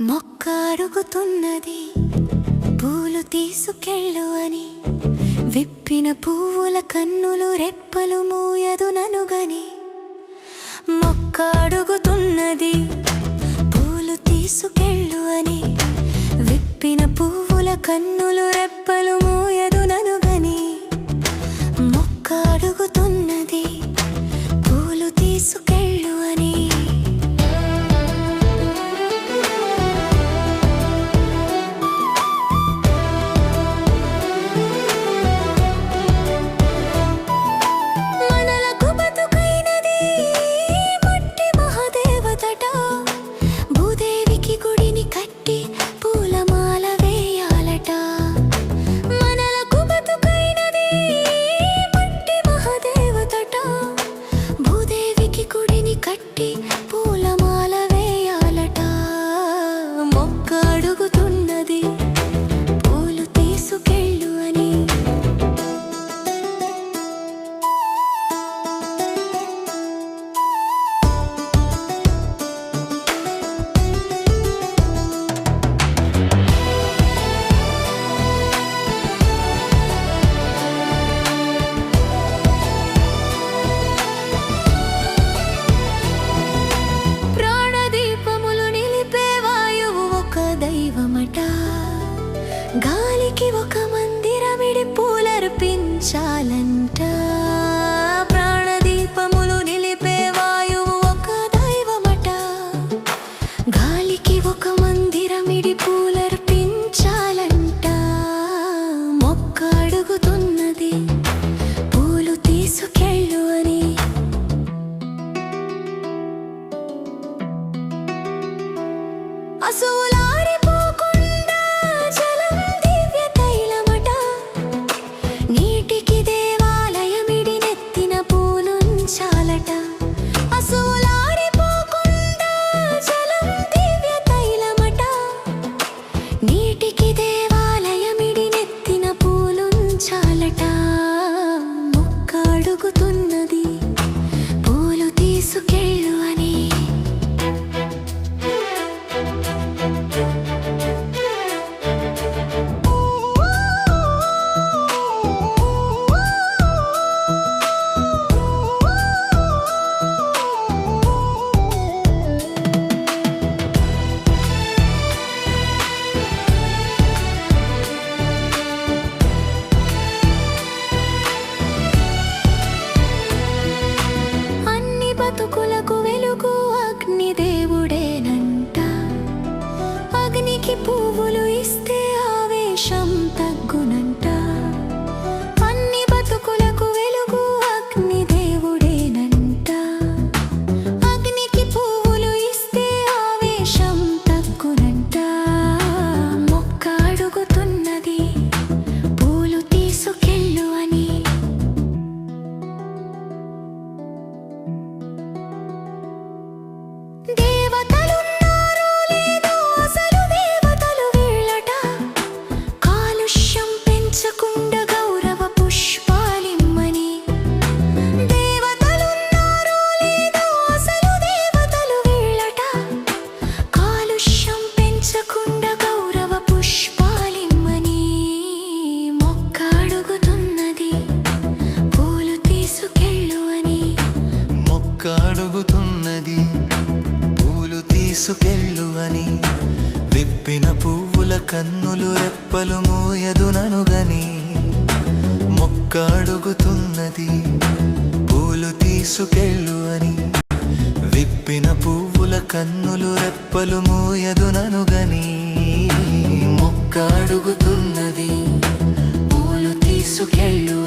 మొక్క అడుగుతున్నది పూలు తీసుకెళ్ళు అని. విప్పిన పువ్వుల కన్నులు రెప్పలు మూయదు ననుగని. మొక్క అడుగుతున్నది పూలు తీసుకెళ్ళు అని. విప్పిన పువ్వుల కన్నులు రెప్పలు గాలికి ఒక మందిరమిడి పూలర్పించాలంట. ప్రాణదీపములు నిలిపే వాయువు ఒక దైవమట. గాలికి ఒక మందిరమిడి పూలర్పించాలంట. మొక్క అడుగుతున్నది పూలు తీసుకెళ్ళు అని. అసూలారిపోకుండా అన్ని వెలుగు అగ్నిదేవుడేనంట అగ్నికి పువ్వులు తీసుకెళ్ళు అని విప్పిన పువ్వుల కన్నులు రెప్పలు మూయదుననుగని మొక్క అడుగుతున్నది పూలు తీసుకెళ్ళు అని విప్పిన పువ్వుల కన్నులు రెప్పలు మూయదుననుగని మొక్క అడుగుతున్నది పూలు తీసుకెళ్ళు